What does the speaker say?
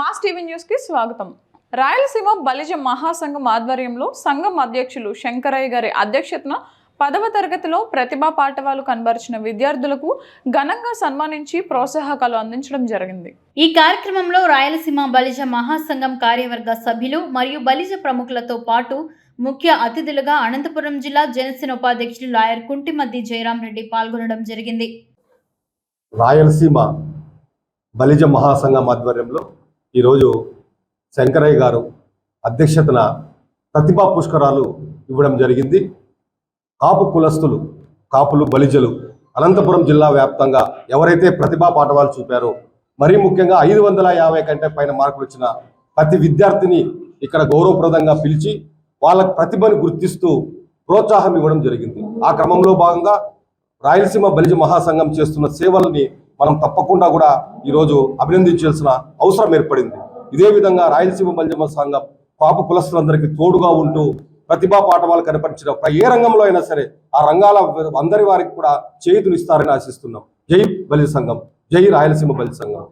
Mass TV న్యూస్కి స్వాగతం. రాయలసీమ బలిజ మహాసంఘం ఆధ్వర్యంలో సంఘం అధ్యక్షులు శంకరయ్య గారి అధ్యక్షతన పదవ తరగతిలో ప్రతిభా పాఠవాలు కనబరిచిన విద్యార్థులకు ఘనంగా సన్మానించి ప్రోత్సాహకాలు అందించడం జరిగింది. ఈ కార్యక్రమంలో రాయలసీమ బలిజ మహాసంఘం కార్యవర్గ సభ్యులు మరియు బలిజ ప్రముఖులతో పాటు ముఖ్య అతిథులుగా అనంతపురం జిల్లా జనసేన ఉపాధ్యక్షులు లాయర్ కుంటిమద్ది జయరాం రెడ్డి పాల్గొనడం జరిగింది. రాయలసీమ బలిజ మహాసంఘం ఆధ్వర్యంలో ఈరోజు శంకరయ్య గారు అధ్యక్షతన ప్రతిభా పుష్కరాలు ఇవ్వడం జరిగింది. కాపు కులస్తులు కాపులు బలిజలు అనంతపురం జిల్లా వ్యాప్తంగా ఎవరైతే ప్రతిభా పాఠవాలు చూపారో మరీ ముఖ్యంగా ఐదు వందల యాభై కంటే పైన మార్కులు వచ్చిన ప్రతి విద్యార్థిని ఇక్కడ గౌరవప్రదంగా పిలిచి వాళ్ళ ప్రతిభను గుర్తిస్తూ ప్రోత్సాహం ఇవ్వడం జరిగింది. ఆ క్రమంలో భాగంగా రాయలసీమ బలిజ మహాసంఘం చేస్తున్న సేవల్ని మనం తప్పకుండా కూడా ఈరోజు అభినందించాల్సిన అవసరం ఏర్పడింది. ఇదే విధంగా రాయలసీమ బలిజ సంఘం పాప కులస్తులందరికీ తోడుగా ఉంటూ ప్రతిభా పాఠవాలు కనపరిచిన ఏ రంగంలో అయినా సరే ఆ రంగాల అందరి వారికి కూడా చేతులు ఇస్తారని ఆశిస్తున్నాం. జై బలి సంఘం. జై రాయలసీమ బలి సంఘం.